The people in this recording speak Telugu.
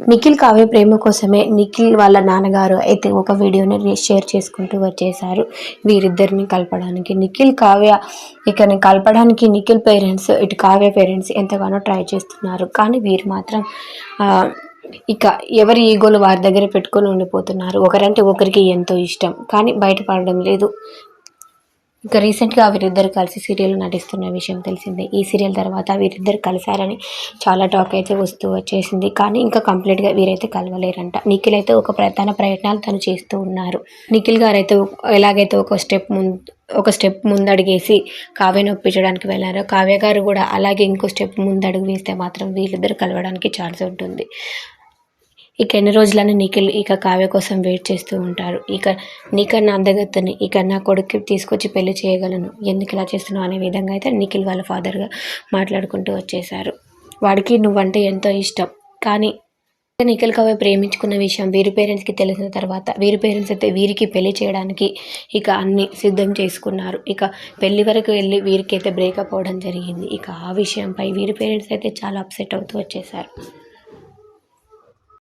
నిఖిల్ కావ్య ప్రేమ కోసమే నిఖిల్ వాళ్ళ నాన్నగారు అయితే ఒక వీడియోని షేర్ చేసుకుంటూ వచ్చేసారు వీరిద్దరిని కలపడానికి నిఖిల్ కావ్య ఇక్కడిని కలపడానికి నిఖిల్ పేరెంట్స్ ఇటు కావ్య పేరెంట్స్ ఎంతగానో ట్రై చేస్తున్నారు. కానీ వీరు మాత్రం ఇక ఎవరి ఈగోలు వారి దగ్గర పెట్టుకొని ఉండిపోతున్నారు. ఒకరంటే ఒకరికి ఎంతో ఇష్టం కానీ బయటపడడం లేదు. ఇక రీసెంట్గా వీరిద్దరు కలిసి సీరియల్ నటిస్తున్న విషయం తెలిసిందే. ఈ సీరియల్ తర్వాత వీరిద్దరు కలిశారని చాలా టాక్ అయితే వస్తూ వచ్చేసింది. కానీ ఇంకా కంప్లీట్గా వీరైతే కలవలేరంట. నిఖిల్ అయితే ఒక ప్రధాన ప్రయత్నాలు తను చేస్తూ ఉన్నారు. నిఖిల్ గారు అయితే ఎలాగైతే ఒక స్టెప్ ముందు ఒక స్టెప్ ముందడిగేసి కావ్యను ఒప్పించడానికి వెళ్ళారు కావ్య గారు కూడా అలాగే ఇంకో స్టెప్ ముందడుగు వేస్తే మాత్రం వీళ్ళిద్దరు కలవడానికి ఛాన్స్ ఉంటుంది. ఇక ఎన్ని రోజులని నిఖిల్ ఇక కావ్య కోసం వెయిట్ చేస్తూ ఉంటారు. ఇక నీక నా అందగత్తని ఇక నా కొడుక్కి తీసుకొచ్చి పెళ్ళి చేయగలను. ఎందుకు ఇలా చేస్తున్నావు అనే విధంగా అయితే నిఖిల్ వాళ్ళ ఫాదర్గా మాట్లాడుకుంటూ వచ్చేసారు వాడికి నువ్వంటే ఎంతో ఇష్టం. కానీ నిఖిల్ కావ్య ప్రేమించుకున్న విషయం వీరి పేరెంట్స్కి తెలిసిన తర్వాత వీరి పేరెంట్స్ అయితే వీరికి పెళ్ళి చేయడానికి ఇక అన్ని సిద్ధం చేసుకున్నారు. ఇక పెళ్ళి వరకు వెళ్ళి వీరికి అయితే బ్రేకప్ అవ్వడం జరిగింది. ఇక ఆ విషయంపై వీరి పేరెంట్స్ అయితే చాలా అప్సెట్ అవుతూ వచ్చేసారు